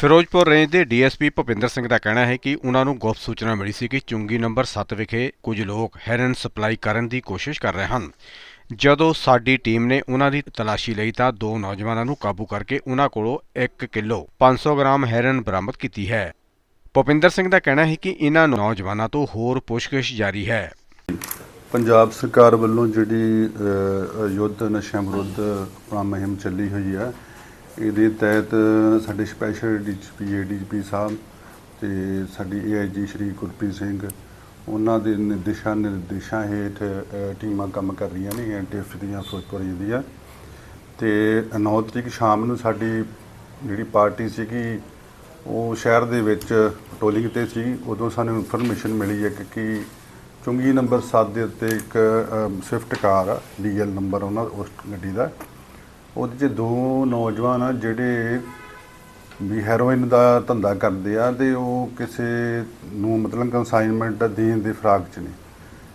Firozpur range ਦੇ DSP Bhupinder Singh ਦਾ ਕਹਿਣਾ ਹੈ ਕਿ ਉਹਨਾਂ ਨੂੰ ਗੁਪਤ ਸੂਚਨਾ ਮਿਲੀ ਸੀ ਕਿ ਚੁੰਗੀ ਨੰਬਰ 7 ਵਿਖੇ ਕੁਝ ਲੋਕ ਹੈਰਨ ਸਪਲਾਈ ਕਰਨ ਦੀ ਕੋਸ਼ਿਸ਼ ਕਰ ਰਹੇ ਹਨ। ਜਦੋਂ ਸਾਡੀ ਟੀਮ ਨੇ ਉਹਨਾਂ ਦੀ ਤਲਾਸ਼ੀ ਲਈ ਤਾਂ ਦੋ ਨੌਜਵਾਨਾਂ ਨੂੰ ਕਾਬੂ ਕਰਕੇ ਉਹਨਾਂ ਕੋਲੋਂ 1 ਕਿਲੋ 500 ਗ੍ਰਾਮ ਹੈਰਨ ਬਰਾਮਦ ਕੀਤੀ ਹੈ। ਭੁਪਿੰਦਰ ਸਿੰਘ ਦਾ ਕਹਿਣਾ ਹੈ ਕਿ ਇਹਨਾਂ ਨੌਜਵਾਨਾਂ ਤੋਂ ਹੋਰ ਪੁੱਛਗਿੱਛ ਜਾਰੀ ਹੈ। ਪੰਜਾਬ ਸਰਕਾਰ ਵੱਲੋਂ ਜਿਹੜੀ ਯੁੱਧ ਨਸ਼ਿਆਂ ਵਿਰੁੱਧ ਆਪਣਾ ਮੁਹਿੰਮ ਚੱਲੀ ਹੋਈ ਹੈ ਇਹਦੇ ਤਹਿਤ ਸਾਡੇ ਸਪੈਸ਼ਲ ਡੀਜੀਪੀ ਏਡੀਜੀਪੀ ਸਾਹਿਬ ਤੇ ਸਾਡੀ ਏਆਈਜੀ ਸ਼੍ਰੀ ਗੁਰਪ੍ਰੀਤ ਸਿੰਘ, ਉਹਨਾਂ ਦੇ ਨਿਰਦੇਸ਼ਾਂ ਨਿਰਦੇਸ਼ਾਂ ਹੇਠ ਟੀਮਾਂ ਕੰਮ ਕਰ ਰਹੀਆਂ ਨੇ ਐਨਟੀਐਫ ਦੀਆਂ, ਫਿਰੋਜ਼ਪੁਰ ਦੀਆਂ ਤੇ 9 ਤਰੀਕ ਸ਼ਾਮ ਨੂੰ ਸਾਡੀ ਜਿਹੜੀ ਪਾਰਟੀ ਸੀਗੀ, ਉਹ ਸ਼ਹਿਰ ਦੇ ਵਿੱਚ ਪੈਟਰੋਲਿੰਗ ਤੇ ਸੀ। ਉਦੋਂ ਸਾਨੂੰ ਇਨਫੋਰਮੇਸ਼ਨ ਮਿਲੀ ਹੈ ਕਿ ਕਿ ਚੁੰਗੀ ਨੰਬਰ 7 ਦੇ ਉੱਤੇ ਇੱਕ ਸਵਿਫਟ ਕਾਰ ਆ ਡੀਐਲ ਨੰਬਰ ਉਹਨਾਂ, ਉਸ ਗੱਡੀ ਦਾ। ਉਹਦੇ 'ਚ ਦੋ ਨੌਜਵਾਨ ਆ ਜਿਹੜੇ ਵੀ ਹੈਰੋਇਨ ਦਾ ਧੰਦਾ ਕਰਦੇ ਆ ਤੇ ਉਹ ਕਿਸੇ ਨੂੰ ਮਤਲਬ ਕੰਸਾਈਨਮੈਂਟ ਦੇਣ ਦੇ ਫਰਾਕ 'ਚ ਨੇ।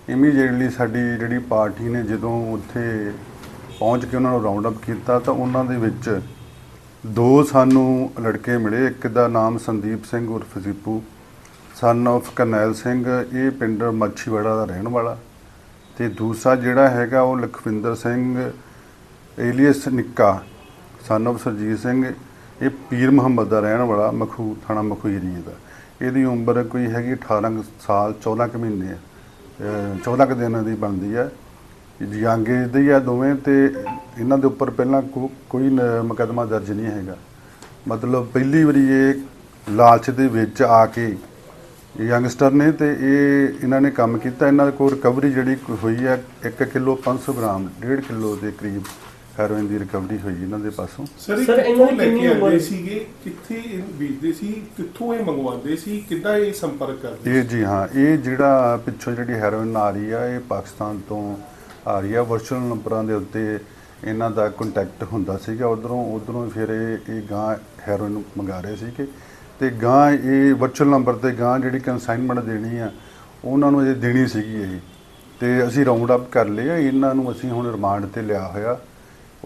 ਇਮੀਡੀਏਟਲੀ ਸਾਡੀ ਜਿਹੜੀ ਪਾਰਟੀ ਨੇ ਜਦੋਂ ਉੱਥੇ ਪਹੁੰਚ ਕੇ ਉਹਨਾਂ ਨੂੰ ਰਾਉਂਡ ਅਪ ਕੀਤਾ ਤਾਂ ਉਹਨਾਂ ਦੇ ਵਿੱਚ ਦੋ ਸਾਨੂੰ ਲੜਕੇ ਮਿਲੇ, ਇੱਕ ਦਾ ਨਾਮ ਸੰਦੀਪ ਸਿੰਘ ਉਰਫ ਸੀਪੂ ਸਨ of ਕਰਨੈਲ ਸਿੰਘ, ਇਹ ਪਿੰਡ ਮੱਛੀਵਾੜਾ ਦਾ ਰਹਿਣ ਵਾਲਾ ਤੇ ਦੂਸਰਾ ਜਿਹੜਾ ਹੈਗਾ ਉਹ ਲਖਵਿੰਦਰ ਸਿੰਘ ਏਲੀਅਸ ਨਿੱਕਾ ਸਨ of ਸਰਜੀਤ ਸਿੰਘ, ਇਹ ਪੀਰ ਮੁਹੰਮਦ ਦਾ ਰਹਿਣ ਵਾਲਾ ਮਖੂ, ਥਾਣਾ ਮਖੂ ਏਰੀਏ ਦਾ। ਇਹਦੀ ਉਮਰ ਕੋਈ ਹੈਗੀ 18 ਕੁ ਸਾਲ 14 ਕੁ ਮਹੀਨੇ, ਅਹ 14 ਕੁ ਦਿਨਾਂ ਦੀ ਬਣਦੀ ਹੈ। ਯੰਗ ਏਜ ਦੇ ਆ ਦੋਵੇਂ ਤੇ ਇਹਨਾਂ ਦੇ ਉੱਪਰ ਪਹਿਲਾਂ ਕੋ- ਕੋਈ ਨ- ਮੁਕੱਦਮਾ ਦਰਜ ਨਹੀਂ ਹੈਗਾ। ਮਤਲਬ ਪਹਿਲੀ ਵਾਰੀ ਇਹ ਲਾਲਚ ਦੇ ਵਿੱਚ ਆ ਕੇ ਯੰਗਸਟਰ ਨੇ ਤੇ ਇਹ ਇਹਨਾਂ ਨੇ ਕੰਮ ਕੀਤਾ। ਇਹਨਾਂ ਕੋਲ ਰਿਕਵਰੀ ਜਿਹੜੀ ਹੋਈ ਹੈ 1 ਕਿਲੋ 500 ਗ੍ਰਾਮ 1.5 ਕਿਲੋ ਦੇ ਕਰੀਬ। ਹੈਰੋਇਨ ਦੀ ਰਿਕਵਰੀ ਹੋਈ ਇਹਨਾਂ ਦੇ ਪਾਸੋਂ। ਸਰ ਇਹ ਸਰ, ਕਿੱਥੋਂ ਇਹਨਾਂ ਲੈ ਕਿੰਨੀ ਕੇ ਉਮਰ? ਸੀਗੇ? ਕਿੱਥੇ ਇਹ ਵੇਚਦੇ ਸੀ? ਕਿੱਥੋਂ ਇਹ ਮੰਗਵਾਉਂਦੇ ਸੀ? ਕਿੱਦਾਂ ਇਹ ਸੰਪਰਕ ਕਰਦੇ ਇਹ ਜੀ ਹਾਂ ਇਹ ਜਿਹੜਾ ਪਿੱਛੋਂ ਜਿਹੜੀ ਹੈਰੋਇਨ ਆ ਰਹੀ ਆ ਇਹ ਪਾਕਿਸਤਾਨ ਤੋਂ ਆ ਰਹੀ ਆ। ਵਰਚੁਅਲ ਨੰਬਰਾਂ ਦੇ ਉੱਤੇ ਇਹਨਾਂ ਦਾ ਕੰਟੈਕਟ ਹੁੰਦਾ ਸੀਗਾ। ਉਧਰੋਂ ਉਧਰੋਂ ਫਿਰ ਇਹ ਇਹ ਗਾਂ ਹੈਰੋਇਨ ਮੰਗਾ ਰਹੇ ਸੀਗੇ। ਤੇ ਗਾਂ ਇਹ ਵਰਚੁਅਲ ਨੰਬਰ ਤੇ ਗਾਂ ਜਿਹੜੀ ਕੰਸਾਈਨਮੈਂਟ ਦੇਣੀ ਆ ਉਹਨਾਂ ਨੂੰ ਇਹ ਦੇਣੀ ਸੀਗੀ ਇਹ। ਤੇ ਅਸੀਂ ਰਾਉਂਡ ਅਪ ਕਰ ਲਿਆ। ਇਹਨਾਂ ਨੂੰ ਅਸੀਂ ਹੁਣ ਰਿਮਾਂਡ ਤੇ ਲਿਆ ਹੋਇਆ।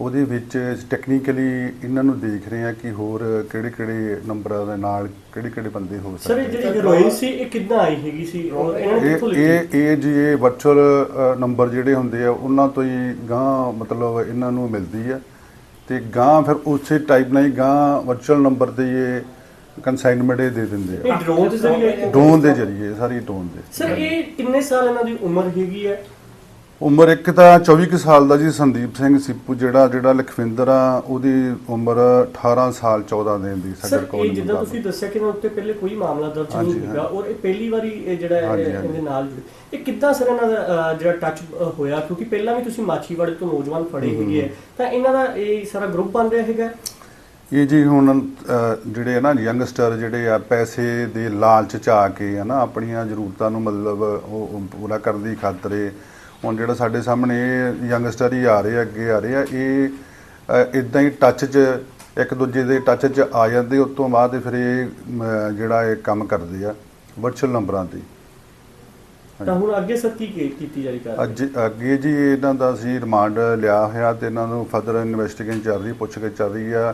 ਉਹਦੇ ਵਿੱਚ ਟੈਕਨੀਕਲੀ ਇਹਨਾਂ ਨੂੰ ਦੇਖ ਰਹੇ ਆ ਕਿ ਹੋਰ ਕਿਹੜੇ ਕਿਹੜੇ ਨੰਬਰਾਂ ਦੇ ਨਾਲ ਕਿਹੜੇ ਕਿਹੜੇ ਬੰਦੇ ਹੋ ਸਰ ਸਕਦੇ ਇਹ ਆ। ਜਿਹੜੀ ਹੈਰੋਇਨ ਸੀ ਇਹ ਕਿੱਦਾਂ ਆਈ ਹੈਗੀ ਸੀ? ਔਰ ਇਹਨਾਂ ਨੇ ਇਹ ਇਹ ਇਹ ਜੀ ਇਹ ਵਰਚੁਅਲ ਨੰਬਰ ਜਿਹੜੇ ਹੁੰਦੇ ਆ ਉਹਨਾਂ ਤੋਂ ਹੀ ਗਾਂ ਮਤਲਬ ਇਹਨਾਂ ਨੂੰ ਮਿਲਦੀ ਆ। ਤੇ ਗਾਂ ਫਿਰ ਉਸੇ ਟਾਈਪ ਨਾਲ ਹੀ ਗਾਂ ਵਰਚੁਅਲ ਨੰਬਰ ਤੇ ਇਹ ਕੰਸਾਈਨਮੈਂਟ ਇਹ ਦੇ ਦਿੰਦੇ ਆ। ਇਹ ਡਰੋਨ ਦੇ ਜ਼ਰੀਏ? ਡਰੋਨ ਦੇ ਜਰੀਏ ਸਾਰੀ ਡਰੋਨ ਦੇ। ਸਰ ਇਹ ਕਿੰਨੇ ਸਾਲ ਇਹਨਾਂ ਦੀ ਉਮਰ ਹੈਗੀ ਹੈ ਉਮਰ ਇੱਕ ਤਾਂ 24 ਕੁ ਸਾਲ ਦਾ ਜੀ ਸੰਦੀਪ ਸਿੰਘ ਸਿੱਪੂ ਜਿਹੜਾ ਜਿਹੜਾ ਲਖਵਿੰਦਰ ਆ ਉਹਦੀ ਉਮਰ 18 ਸਾਲ 14 ਦਿਨ ਦੀ ਸਾਡੇ ਕੋਲ ਇਹ ਜਿੱਦਾਂ ਤੁਸੀਂ ਦੱਸਿਆ ਕਿ ਇਹਨਾਂ ਉੱਤੇ ਪਹਿਲੇ ਕੋਈ ਮਾਮਲਾ ਦਰਜ ਨਹੀਂ ਹਾਂਜੀ। ਔਰ ਇਹ ਪਹਿਲੀ ਵਾਰੀ ਇਹ ਜਿਹੜਾ। ਇਹਦੇ ਨਾਲ ਇਹ ਕਿੱਦਾਂ ਸਰ ਇਹਨਾਂ ਦਾ ਜਿਹੜਾ ਟੱਚ ਹੋਇਆ? ਕਿਉਂਕਿ ਪਹਿਲਾਂ ਵੀ ਤੁਸੀਂ ਮਾਛੀਵਾੜੇ ਤੋਂ ਨੌਜਵਾਨ ਫੜੇ ਹੈਗੇ ਹੈ। ਤਾਂ ਇਹਨਾਂ ਦਾ ਇਹ ਸਾਰਾ ਗਰੁੱਪ ਬਣ ਰਿਹਾ ਹੈਗਾ? ਇਹ ਜੀ ਹੁਣ ਜਿਹੜੇ ਆ ਨਾ ਯੰਗਸਟਰ ਜਿਹੜੇ ਆ ਪੈਸੇ ਦੇ ਲਾਲਚ ਚ ਆ ਕੇ ਨਾ ਆਪਣੀਆਂ ਜ਼ਰੂਰਤਾਂ ਨੂੰ ਮਤਲਬ ਉਹ ਪੂਰਾ ਕਰਨ ਦੀ ਖਾਤਰੇ ਹੁਣ ਜਿਹੜਾ ਸਾਡੇ ਸਾਹਮਣੇ ਇਹ ਯੰਗਸਟਰ ਹੀ ਆ ਰਹੇ ਆ ਅੱਗੇ ਆ ਰਹੇ ਆ ਇਹ ਇਦਾਂ ਹੀ ਟੱਚ 'ਚ ਇੱਕ ਦੂਜੇ ਦੇ ਟੱਚ 'ਚ ਆ ਜਾਂਦੇ ਉਸ ਤੋਂ ਬਾਅਦ ਫਿਰ ਇਹ ਜਿਹੜਾ ਇਹ ਕੰਮ ਕਰਦੇ ਆ ਵਰਚੁਅਲ ਨੰਬਰਾਂ ਤੇ। ਤਾਂ ਹੁਣ ਅੱਗੇ ਸਰ ਕੀ ਕੀ- ਕੀਤੀ ਜਾ ਰਹੀ? ਕਰ ਅੱਜ ਅੱਗੇ ਜੀ ਇਹਨਾਂ ਦਾ ਅਸੀਂ ਰਿਮਾਂਡ ਲਿਆ ਹੋਇਆ ਤੇ ਇਹਨਾਂ ਨੂੰ ਫਰਦਰ ਇਨਵੈਸਟੀਗੇਸ਼ਨ ਚੱਲ ਰਹੀ ਪੁੱਛਗਿੱਛ ਚੱਲ ਰਹੀ ਆ।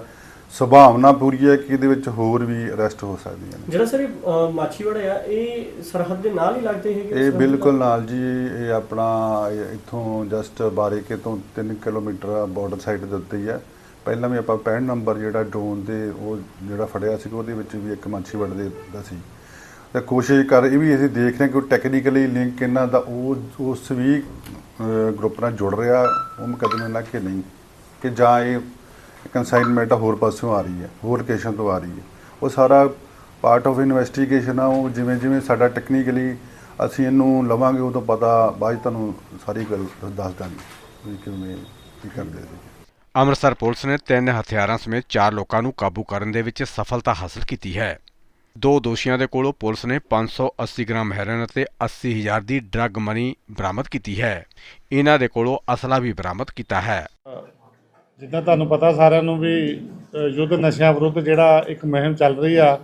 ਸੰਭਾਵਨਾ ਪੂਰੀ ਹੈ ਕਿ ਇਹਦੇ ਵਿੱਚ ਹੋਰ ਵੀ ਅਰੈਸਟ ਹੋ ਸਕਦੀਆਂ ਨੇ। ਜਿਹੜਾ ਸਰ ਇਹ ਮਾਛੀਵਾੜਾ ਆ ਇਹ ਸਰਹੱਦ ਦੇ ਨਾਲ ਹੀ ਲੱਗਦੇ ਹੈਗੇ ਇਹ ਸਰਹੱਦ ਬਿਲਕੁਲ ਨਾਲ? ਜੀ ਇਹ ਆਪਣਾ ਇਹ ਇੱਥੋਂ ਜਸਟ ਬਾਰੇਕੇ ਤੋਂ 3 ਕਿਲੋਮੀਟਰ ਬਾਰਡਰ ਸਾਈਡ ਦੇ ਉੱਤੇ ਹੀ ਹੈ ਪਹਿਲਾਂ ਵੀ ਆਪਾਂ 65 ਨੰਬਰ ਜਿਹੜਾ ਡਰੋਨ ਦੇ ਉਹ ਜਿਹੜਾ ਫੜਿਆ ਸੀ ਉਹਦੇ ਵਿੱਚ ਵੀ ਇੱਕ ਮਾਛੀਵਾੜ ਦੇ ਦਾ ਸੀ। ਤੇ ਕੋਸ਼ਿਸ਼ ਕਰ ਇਹ ਵੀ ਅਸੀਂ ਦੇਖ ਰਹੇ ਹਾਂ ਕਿ ਟੈਕਨੀਕਲੀ ਲਿੰਕ ਇਹਨਾਂ ਦਾ ਉਹ ਉਸ ਵੀ ਗਰੁੱਪ ਨਾਲ ਜੁੜ ਰਿਹਾ ਉਹ ਮੁਕੱਦਮੇ ਨਾਲ ਕਿ ਨਹੀਂ। ਕਿ ਜਾਂ ਇਹ ਕੰਸਾਈਨਮੈਂਟ ਹੋਰ ਪਾਸਿਓਂ ਆ ਰਹੀ ਹੈ, ਹੋਰ ਲੋਕੇਸ਼ਨ ਤੋਂ ਆ ਰਹੀ ਹੈ। ਉਹ ਸਾਰਾ ਪਾਰਟ ਆਫ ਇਨਵੈਸਟੀਗੇਸ਼ਨ ਆ, ਉਹ ਜਿਵੇਂ ਜਿਵੇਂ ਸਾਡਾ ਟੈਕਨੀਕਲੀ ਅਸੀਂ ਇਹਨੂੰ ਲਵਾਂਗੇ, ਉਦੋਂ ਪਤਾ ਬਾਅਦ ਤੁਹਾਨੂੰ ਸਾਰੀ ਗੱਲ ਦੱਸ ਦਾਂਗੇ ਵੀ ਕਿਵੇਂ, ਕੀ ਕਰਦੇ ਸੀ ਅੰਮ੍ਰਿਤਸਰ ਪੁਲਿਸ ਨੇ ਤਿੰਨ ਹਥਿਆਰਾਂ ਸਮੇਤ ਚਾਰ ਲੋਕਾਂ ਨੂੰ ਕਾਬੂ ਕਰਨ ਦੇ ਵਿੱਚ ਸਫਲਤਾ ਹਾਸਲ ਕੀਤੀ ਹੈ। ਦੋ ਦੋਸ਼ੀਆਂ ਦੇ ਕੋਲੋਂ ਪੁਲਿਸ ਨੇ 580 ਗ੍ਰਾਮ ਹੈਰੋਇਨ ਅਤੇ 80000 ਦੀ ਡਰੱਗ ਮਨੀ ਬਰਾਮਦ ਕੀਤੀ ਹੈ। ਇਹਨਾਂ ਦੇ ਕੋਲੋਂ ਅਸਲਾ ਵੀ ਬਰਾਮਦ ਕੀਤਾ ਹੈ। ਜਿੱਦਾਂ ਤੁਹਾਨੂੰ ਪਤਾ ਸਾਰਿਆਂ ਨੂੰ ਵੀ ਯੁੱਧ ਨਸ਼ਿਆਂ ਵਿਰੁੱਧ ਜਿਹੜਾ ਇੱਕ ਮੁਹਿੰਮ ਚੱਲ ਰਹੀ ਆ,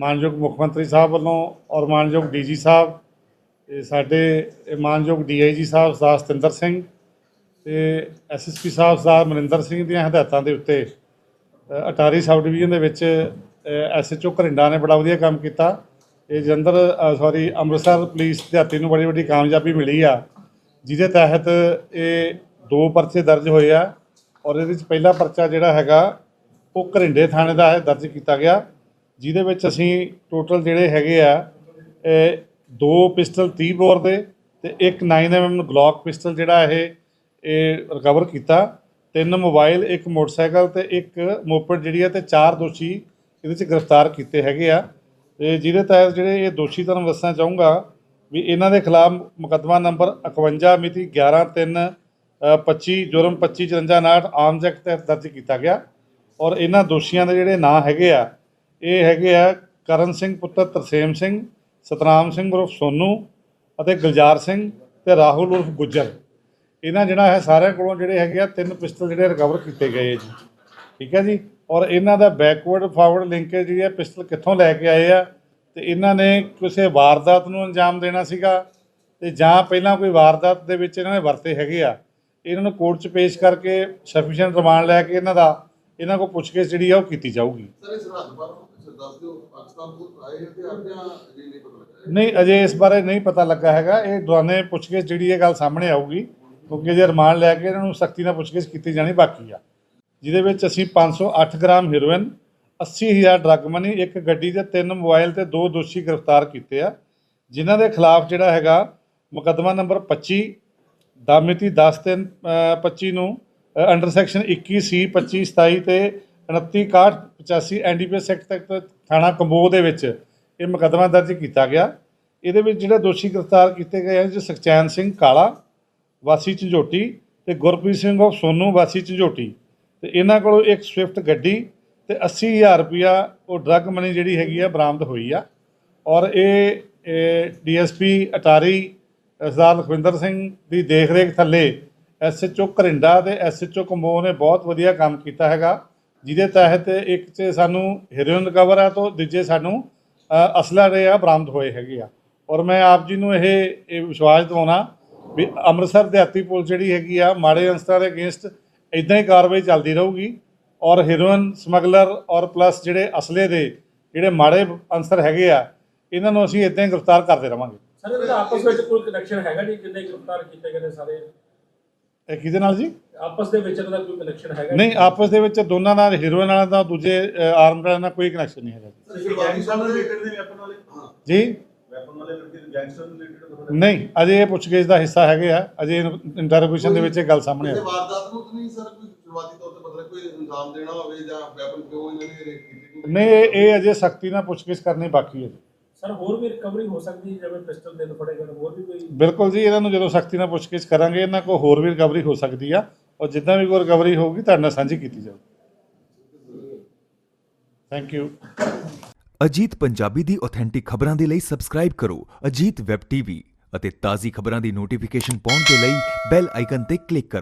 ਮਾਨਯੋਗ ਮੁੱਖ ਮੰਤਰੀ ਸਾਹਿਬ ਵੱਲੋਂ ਔਰ ਮਾਨਯੋਗ ਡੀਜੀ ਸਾਹਿਬ, ਤੇ ਸਾਡੇ, ਇਹ ਮਾਨਯੋਗ ਡੀਆਈਜੀ ਸਾਹਿਬ ਸਰਦਾਰ ਸਤਿੰਦਰ ਸਿੰਘ ਤੇ ਐਸਐਸਪੀ ਸਾਹਿਬ ਸਰਦਾਰ ਮਨਿੰਦਰ ਸਿੰਘ ਦੀਆਂ ਹਦਾਇਤਾਂ ਦੇ ਉੱਤੇ ਅਟਾਰੀ ਸਬ ਡਿਵੀਜ਼ਨ ਦੇ ਵਿੱਚ ਐਸਐਚਓ ਘਰਿੰਡਾ ਨੇ ਬੜਾ ਵਧੀਆ ਕੰਮ ਕੀਤਾ। ਇਹ ਜਲੰਧਰ ਸੌਰੀ, ਅੰਮ੍ਰਿਤਸਰ ਪੁਲਿਸ ਦਿਹਾਤੀ ਨੂੰ ਬੜੀ ਵੱਡੀ ਕਾਮਯਾਬੀ ਮਿਲੀ ਆ, ਜਿਹਦੇ ਤਹਿਤ ਇਹ ਦੋ ਪਰਚੇ ਦਰਜ ਹੋਏ ਆ। ਔਰ ਇਹਦੇ ਵਿੱਚ ਪਹਿਲਾ ਪਰਚਾ ਜਿਹੜਾ ਹੈਗਾ, ਉਹ ਘਰਿੰਡੇ ਥਾਣੇ ਦਾ ਹੈ, ਦਰਜ ਕੀਤਾ ਗਿਆ। ਜਿਹਦੇ ਵਿੱਚ ਅਸੀਂ ਟੋਟਲ ਜਿਹੜੇ ਹੈਗੇ ਆ ਦੋ ਪਿਸਟਲ 30 ਬੋਰ ਦੇ ਤੇ ਇੱਕ 9mm ਗਲੌਕ ਪਿਸਟਲ ਜਿਹੜਾ ਇਹ ਇਹ ਰਿਕਵਰ ਕੀਤਾ। ਤਿੰਨ ਮੋਬਾਈਲ ਇੱਕ ਮੋਟਰਸਾਈਕਲ ਤੇ ਇੱਕ ਮੋਪੜ ਜਿਹੜੀ ਹੈ ਤੇ ਚਾਰ ਦੋਸ਼ੀ ਇਹਦੇ ਵਿੱਚ ਗ੍ਰਿਫਤਾਰ ਕੀਤੇ ਹੈਗੇ ਆ। ਤੇ ਜਿਹਦੇ ਤਹਿਤ ਜਿਹੜੇ ਇਹ ਦੋਸ਼ੀ ਤੁਹਾਨੂੰ ਦੱਸਣਾ ਚਾਹੂੰਗਾ ਵੀ ਇਹਨਾਂ ਦੇ ਖਿਲਾਫ ਮੁਕੱਦਮਾ ਨੰਬਰ 51 ਮਿਤੀ 11 3 25 ਜੁਰਮ 25 54 ਨਾਟ ਆਰਮਸ ਐਕਟ ਤਹਿਤ ਦਰਜ ਕੀਤਾ ਗਿਆ। ਔਰ ਇਹਨਾਂ ਦੋਸ਼ੀਆਂ ਦੇ ਜਿਹੜੇ ਨਾਂ ਹੈਗੇ ਆ, ਇਹ ਹੈਗੇ ਆ ਕਰਨ ਸਿੰਘ ਪੁੱਤਰ ਤਰਸੇਮ ਸਿੰਘ, ਸਤਨਾਮ ਸਿੰਘ ਉਰਫ ਸੋਨੂ ਅਤੇ ਗੁਲਜ਼ਾਰ ਸਿੰਘ ਤੇ ਰਾਹੁਲ ਉਰਫ ਗੁੱਜਰ। ਇਹਨਾਂ ਜਿਹੜਾ ਹੈ ਸਾਰਿਆਂ ਕੋਲੋਂ ਜਿਹੜੇ ਹੈਗੇ ਆ, ਤਿੰਨ ਪਿਸਤਲ ਜਿਹੜੇ ਰਿਕਵਰ ਕੀਤੇ ਗਏ ਜੀ। ਠੀਕ ਹੈ ਜੀ? ਔਰ ਇਹਨਾਂ ਦਾ ਬੈਕਵਰਡ ਫਾਰਵਰਡ ਲਿੰਕੇਜ ਜਿਹੜੀ ਹੈ ਪਿਸਤਲ ਕਿੱਥੋਂ ਲੈ ਕੇ ਆਏ ਆ? ਤੇ ਇਹਨਾਂ ਨੇ ਕਿਸੇ ਵਾਰਦਾਤ ਨੂੰ ਅੰਜਾਮ ਦੇਣਾ ਸੀਗਾ? ਤੇ ਜਾਂ ਪਹਿਲਾਂ ਕੋਈ ਵਾਰਦਾਤ ਦੇ ਵਿੱਚ ਇਹਨਾਂ ਨੇ ਵਰਤੇ ਹੈਗੇ ਆ? ਇਹਨਾਂ ਨੂੰ ਕੋਰਟ 'ਚ ਪੇਸ਼ ਕਰਕੇ ਸਫੀਸ਼ੀਐਂਟ ਰਿਮਾਂਡ ਲੈ ਕੇ ਇਹਨਾਂ ਦਾ ਇਹਨਾਂ ਕੋਲ ਪੁੱਛਗਿੱਛ ਜਿਹੜੀ ਆ ਉਹ ਕੀਤੀ ਜਾਊਗੀ। ਨਹੀਂ ਅਜੇ ਇਸ ਬਾਰੇ ਨਹੀਂ ਪਤਾ ਲੱਗਾ ਹੈਗਾ। ਇਹ ਦੌਰਾਨੇ ਪੁੱਛਗਿੱਛ ਜਿਹੜੀ ਇਹ ਗੱਲ ਸਾਹਮਣੇ ਆਊਗੀ ਕਿਉਂਕਿ ਜੇ ਰਿਮਾਂਡ ਲੈ ਕੇ ਇਹਨਾਂ ਨੂੰ ਸਖਤੀ ਨਾਲ ਪੁੱਛਗਿੱਛ ਕੀਤੀ ਜਾਣੀ ਬਾਕੀ ਆ। ਜਿਹਦੇ ਵਿੱਚ ਅਸੀਂ 508 ਗ੍ਰਾਮ ਹੈਰੋਇਨ 80000 ਡਰੱਗ ਮਨੀ ਇੱਕ ਗੱਡੀ ਤੇ ਤਿੰਨ ਮੋਬਾਈਲ ਤੇ ਦੋ ਦੋਸ਼ੀ ਗ੍ਰਿਫਤਾਰ ਕੀਤੇ ਆ। ਜਿਨ੍ਹਾਂ ਦੇ ਖਿਲਾਫ ਜਿਹੜਾ ਹੈਗਾ ਮੁਕੱਦਮਾ ਨੰਬਰ 25 ਦਾ ਮਿਤੀ 10 3 25 ਨੂੰ ਅੰਡਰ ਸੈਕਸ਼ਨ 21 ਸੀ 25 27 ਤੇ 29 61 85 ਐਨਡੀਪੀਐਸ ਐਕਟ ਤੱਕ ਥਾਣਾ ਕੰਬੋ ਦੇ ਵਿੱਚ ਇਹ ਮੁਕੱਦਮਾ ਦਰਜ ਕੀਤਾ ਗਿਆ। ਇਹਦੇ ਵਿੱਚ ਜਿਹੜੇ ਦੋਸ਼ੀ ਗ੍ਰਿਫਤਾਰ ਕੀਤੇ ਗਏ ਹਨ ਜੀ ਸੁਖਚੈਨ ਸਿੰਘ ਕਾਲਾ, ਵਾਸੀ ਝੰਜੋਟੀ ਤੇ ਗੁਰਪ੍ਰੀਤ ਸਿੰਘ ਉਹ ਸੋਨੂ, ਵਾਸੀ ਝੰਜੋਟੀ। ਤੇ ਇਹਨਾਂ ਕੋਲੋਂ ਇੱਕ ਸਵਿਫਟ ਗੱਡੀ ਤੇ 80000 ਰੁਪਇਆ ਉਹ ਡਰੱਗ ਮਨੀ ਜਿਹੜੀ ਹੈਗੀ ਆ ਬਰਾਮਦ ਹੋਈ ਆ। ਔਰ ਇਹ ਡੀਐਸਪੀ ਅਟਾਰੀ ਸਰਦਾਰ ਲਖਵਿੰਦਰ ਸਿੰਘ ਦੀ ਦੇਖਰੇਖ ਥੱਲੇ ਐਸਐਚਓ ਘਰਿੰਡਾ ਤੇ ਐਸਐਚਓ ਕੰਬੋ ਨੇ ਬਹੁਤ ਵਧੀਆ ਕੰਮ ਕੀਤਾ ਹੈਗਾ। ਜਿਹਦੇ ਤਹਿਤ ਇੱਕ 'ਚ ਸਾਨੂੰ ਹੀਰੋਇਨ ਰਿਕਵਰ ਆ ਤੋਂ ਦੂਜੇ ਸਾਨੂੰ ਅਸਲਾ ਜਿਹੜੇ ਆ, ਬਰਾਮਦ ਹੋਏ ਹੈਗੇ ਆ। ਔਰ ਮੈਂ ਆਪ ਜੀ ਨੂੰ ਇਹ ਇਹ ਵਿਸ਼ਵਾਸ ਦਿਵਾਉਣਾ ਵੀ ਅੰਮ੍ਰਿਤਸਰ ਦਿਹਾਤੀ ਪੁਲਿਸ ਜਿਹੜੀ ਹੈਗੀ ਆ, ਮਾੜੇ ਅੰਸਰਾਂ ਦੇ ਅਗੇਂਸਟ ਇਦਾਂ ਹੀ ਕਾਰਵਾਈ ਚੱਲਦੀ ਰਹੂਗੀ। ਔਰ ਹੀਰੋਇਨ ਸਮਗਲਰ ਔਰ ਪਲੱਸ ਜਿਹੜੇ ਅਸਲੇ ਦੇ, ਜਿਹੜੇ ਮਾੜੇ ਅੰਸਰ ਹੈਗੇ ਆ, ਇਹਨਾਂ ਨੂੰ ਅਸੀਂ ਇਦਾਂ ਹੀ ਗ੍ਰਿਫਤਾਰ ਕਰਦੇ ਰਵਾਂਗੇ। ਸਰ ਇਹਦਾ ਆਪਸ ਵਿੱਚ ਕੋਈ ਕਨੈਕਸ਼ਨ ਹੈਗਾ ਜੀ ਜਿੰਨੇ ਗ੍ਰਿਫਤਾਰ ਕੀਤੇ ਗਏ ਨੇ ਸਾਰੇ। ਇਹ ਕਿਹਦੇ ਨਾਲ ਜੀ? ਆਪਸ ਦੇ ਵਿੱਚ ਇਹਨਾਂ ਦਾ ਕੋਈ ਕਨੈਕਸ਼ਨ ਹੈਗਾ ਨਹੀਂ ਆਪਸ ਦੇ ਵਿੱਚ ਦੋਨਾਂ ਨਾਲ ਹੀਰੋਇਨ ਵਾਲਿਆਂ ਦਾ ਦੂਜੇ ਆਰਮਡ ਵਾਲਿਆਂ ਨਾਲ ਕੋਈ ਕਨੈਕਸ਼ਨ ਨਹੀਂ ਹੈਗਾ ਜੀ। ਗੈਂਗਸਟਰ ਰਿਲੇਟਡ ਦੇ ਵੈਪਨ ਵਾਲੇ? ਹਾਂ। ਜੀ? ਵੈਪਨ ਵਾਲੇ ਲੜਕੇ ਗੈਂਗਸਟਰ ਰਿਲੇਟਡ ਨਹੀਂ ਅਜੇ ਇਹ ਪੁੱਛਗਿੱਛ ਦਾ ਹਿੱਸਾ ਹੈਗੇ ਆ। ਅਜੇ ਇੰਟਰੋਗੇਸ਼ਨ ਦੇ ਵਿੱਚ ਇਹ ਗੱਲ ਸਾਹਮਣੇ ਵਾਰਦਾਤ ਨੂੰ ਤਾਂ ਨਹੀਂ ਸਰ ਕੋਈ ਸ਼ੁਰੂਆਤੀ ਤੌਰ ਤੇ ਮਤਲਬ ਕੋਈ ਇਲਜ਼ਾਮ ਦੇਣਾ ਹੋਵੇ ਜਾਂ ਵੈਪਨ ਕਿਉਂ ਇਹਨਾਂ ਨੇ ਰੇਟ ਕੀਤੀ? ਕੋਈ- ਨਹੀਂ ਇਹ ਇਹ ਅਜੇ ਸਖਤੀ ਨਾਲ ਪੁੱਛਗਿੱਛ ਕਰਨੀ ਬਾਕੀ ਹੈ ਜੀ। ਸਰ ਹੋਰ ਵੀ ਰਿਕਵਰੀ ਹੋ ਸਕਦੀ ਹੈ ਜਿਵੇਂ ਪਿਸਟਲ ਦੇ ਫੜੇ ਗਏ ਹੋਰ ਵੀ ਕੋਈ? ਬਿਲਕੁਲ ਜੀ ਇਹਨਾਂ ਨੂੰ ਜਦੋਂ ਸਖਤੀ ਨਾਲ ਪੁੱਛਗਿੱਛ ਕਰਾਂਗੇ ਇਹਨਾਂ ਕੋਲ ਹੋਰ ਵੀ ਰਿਕਵਰੀ ਹੋ ਸਕਦੀ ਆ ਔਰ ਜਿੱਦਾਂ ਵੀ ਕੋਈ ਰਿਕਵਰੀ ਹੋਊਗੀ ਤੁਹਾਡੇ ਨਾਲ ਸਾਂਝੀ ਕੀਤੀ ਜਾਊਗੀ ਥੈਂਕ ਯੂ ਅਜੀਤ ਪੰਜਾਬੀ ਦੀ ਆਥੈਂਟਿਕ ਖਬਰਾਂ ਦੇ ਲਈ ਸਬਸਕ੍ਰਾਈਬ ਕਰੋ ਅਜੀਤ ਵੈਬ ਟੀਵੀ ਅਤੇ ਤਾਜ਼ੀ ਖਬਰਾਂ ਦੀ ਨੋਟੀਫਿਕੇਸ਼ਨ ਪਾਉਣ ਦੇ ਲਈ ਬੈਲ ਆਈਕਨ ਤੇ ਕਲਿੱਕ ਕਰੋ।